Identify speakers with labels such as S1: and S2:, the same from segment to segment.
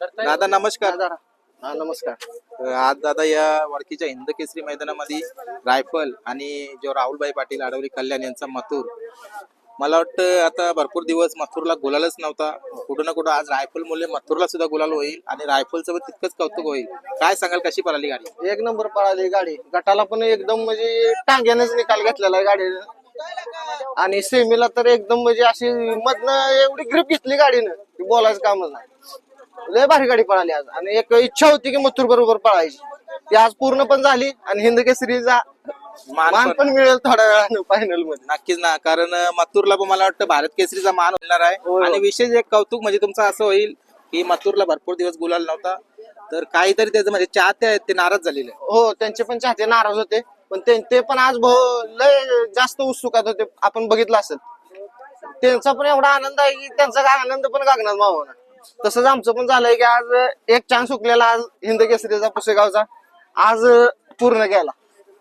S1: दादा नमस्कार.
S2: हा नमस्कार.
S1: आज दादा या वडकीच्या हिंद केसरी मैदानामध्ये रायफल आणि जो राहुलभाई पाटील आडवली कल्याण यांचा मथुर. मला वाटतं आता भरपूर दिवस मथुरला गुलालच नव्हता. कुठं ना कुठं आज रायफल मुले मथुरला सुद्धा गुलाल होईल आणि रायफलचं पण तितकंच कौतुक होईल. काय सांगाल कशी पळाली गाडी?
S2: एक नंबर पळाली गाडी. गटाला पण एकदम म्हणजे टांग्यानेच निकाल घेतलेला आहे गाडीनं आणि सेमीला तर एकदम म्हणजे अशी मधनं एवढी ग्रिप घेतली गाडीनं. की बोलायचं कामच नाही. लय भारी गाडी पळाली आज. आणि एक इच्छा होती की मथुर बरोबर पळायची. ती आज पूर्ण पण झाली आणि हिंद केसरीचा
S1: मान
S2: मान
S1: पण-
S2: मिळेल थोड्या वेळानं फायनलमध्ये.
S1: नक्कीच ना कारण मथुरला पण मला वाटतं भारत केसरीचा मान होणार आहे. आणि विशेष एक कौतुक म्हणजे तुमचं असं होईल की मथुरला भरपूर दिवस गुलाल नव्हता. तर काहीतरी त्याचं म्हणजे चाहते आहेत ते नाराज झालेले.
S2: हो त्यांचे पण चाहते नाराज होते. पण ते पण आज लय जास्त उत्सुकात होते आपण बघितलं असेल. त्यांचा पण एवढा आनंद आहे की त्यांचा काय आनंद पण गागणार मावना तसंच आमचं पण झालंय की आज एक चान्स हुकलेला आज हिंद केसरीचा पुसेगावचा आज पूर्ण केला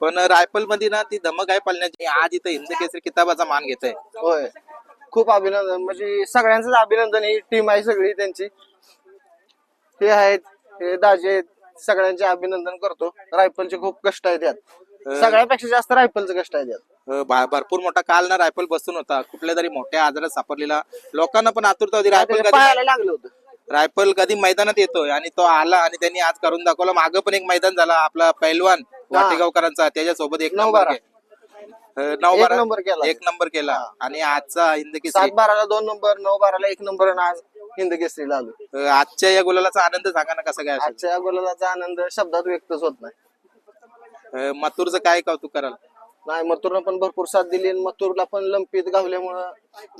S1: पण रायफलमध्ये ना ती धमक आहे पळण्याची. आज इथं हिंद केसरी किताबाचा मान घेत आहे
S2: होय. खूप अभिनंदन. म्हणजे सगळ्यांचंच अभिनंदन ही टीम आहे सगळी त्यांची. हे आहेत हे दाजे आहेत सगळ्यांचे अभिनंदन करतो. रायफलचे खूप कष्ट आहेत यात. सगळ्यापेक्षा जास्त रायफलचं कष्ट आहे यात.
S1: भरपूर मोठा काल ना रायफल बसून होता. कुठल्या तरी मोठ्या आजारात सापडलेला. लोकांना पण आतुरता होती. रायफल कधी
S2: पायाला लागलं होतं.
S1: रायफल कधी मैदानात येतोय आणि तो आला आणि त्यांनी आज करून दाखवला. मागं पण एक मैदान झाला. आपला पैलवान वाटेगावकरांचा त्याच्यासोबत एक
S2: नऊ
S1: नंबर नऊ बारा.
S2: नंबर केला.
S1: एक नंबर केला. आणि आजचा हिंद
S2: सात बाराला दोन नंबर नऊ बाराला एक नंबर आणि आज हिंद केसरीला आलो.
S1: अं, आजच्या या गुलालाचा आनंद सांगा ना कसा काय
S2: आजच्या या गोलाचा आनंद शब्दात व्यक्तच होत नाही.
S1: अं, मथुरचं काय कौतुक कराल?
S2: नाही मथुरनं पण भरपूर साथ दिली आणि मथुरला पण लंपीत गावल्यामुळं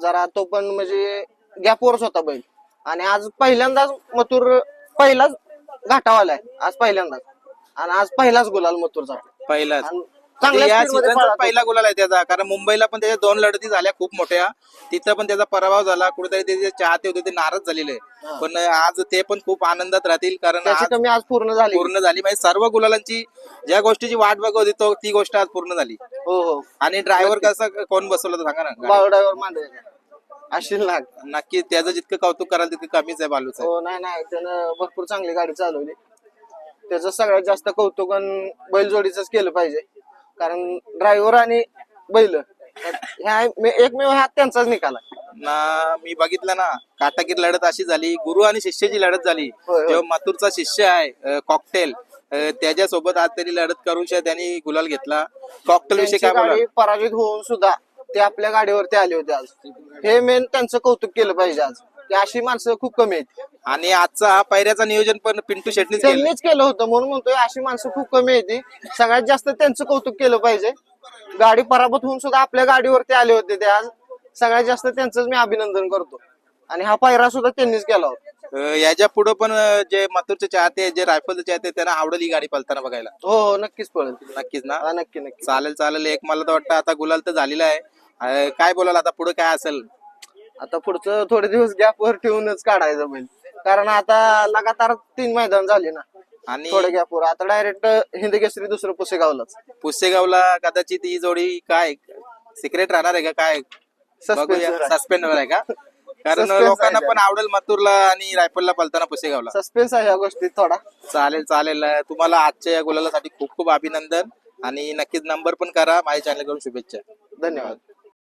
S2: जरा तो पण म्हणजे गॅपवरच होता बैल. आणि आज पहिल्यांदाच मथुर पहिलाच घाटाव आलाय आज पहिल्यांदाच. आणि आज पहिलाच गुलाल मथुरचा.
S1: पहिलाच.
S2: आणि चांगल्या
S1: या
S2: speed मध्ये
S1: सीझनचा
S2: पळाला तो.
S1: पहिला गुलाल आहे त्याचा. कारण मुंबईला पण त्याच्या दोन लढती झाल्या खूप मोठ्या. तिथं पण त्याचा पराभव झाला. कुठेतरी त्याचे चाहते होते ते नाराज झालेले पण आज ते पण खूप आनंदात राहतील. कारण
S2: त्याची
S1: आज
S2: कमी आज पूर्ण झाली.
S1: पूर्ण झाली. म्हणजे सर्व गुलालांची ज्या गोष्टीची वाट बघत होती तो ती गोष्ट आज पूर्ण झाली.
S2: हो हो.
S1: आणि ड्रायव्हर कसं कोण बसवलं होतं सांगा ना? गाडी?
S2: बावड्यावर मांडले अशील नाग.
S1: नक्की त्याचं जितकं कौतुक कराल तितकं कमीच आहे बालूचं.
S2: हो नाही नाही. त्यानं भरपूर चांगली गाडी चालवली. त्याचं सगळ्यात जास्त कौतुक बैलजोडीच केलं पाहिजे. कारण ड्रायव्हर आणि बैल. ह्या एकमेव हा त्यांचाच निकाल आहे.
S1: ना मी बघितलं ना काटाकीर लढत अशी झाली गुरु आणि शिष्याची लढत झाली. जेव्हा मथुरचा शिष्य आहे कॉकटेल त्याच्यासोबत आज त्यांनी लढत करून त्यांनी गुलाल घेतला. कॉकटेल विषयी काय बोला
S2: पराजित होऊन सुद्धा ते आपल्या गाडीवरती आले होते आज. हे मेन त्यांचं कौतुक केलं पाहिजे आज. की अशी माणसं खूप कमी आहेत.
S1: आणि आजचा हा पायऱ्याचा नियोजन पण पिंटू शेट्टीच केलं
S2: त्यांनीच केलं होतं म्हणून म्हणतोय अशी माणसं खूप कमी येते सगळ्यात जास्त त्यांचं कौतुक केलं पाहिजे. गाडी पराभूत होऊन सुद्धा आपल्या गाडीवरती आले होते ते आज. सगळ्यात जास्त त्यांचंच मी अभिनंदन करतो. आणि हा पायरा सुद्धा त्यांनीच केला होता.
S1: अं, याच्यापुढे पण अं, जे मथुरचे चाहते आहेत, जे रायफलचे चाहते आहेत, त्यांना आवडेल ही गाडी पळताना बघायला.
S2: हो हो नक्कीच पळेल.
S1: नक्कीच ना?
S2: हा नक्की नक्की.
S1: चालेल चालेल. एक मला तर वाटतं आता गुलाल तर झालेला आहे. अं, काय बोलाल आता? पुढे काय असेल?
S2: आता पुढचं थोडे दिवस गॅप वर ठेवूनच काढायचं बैल. कारण आता लगातार तीन मैदान झाले ना.
S1: आणि
S2: थोडे गॅप वर. आता डायरेक्ट हिंद केसरी दुसरं पुसेगावलाच.
S1: पुसेगावला कदाचित ही जोडी काय सिक्रेट राहणार आहे का काय? सस्पेंड आहे का? कारण लोकांना पण आवडेल मथुरला आणि रायफलला पलताना पुसेगावला.
S2: सस्पेन्स आहे या गोष्टीत थोडा.
S1: चालेल चालेल. तुम्हाला आजच्या या गुलालासाठी खूप खूप अभिनंदन. आणि नक्कीच नंबर पण करा. माझ्या चॅनलकडून शुभेच्छा.
S2: धन्यवाद.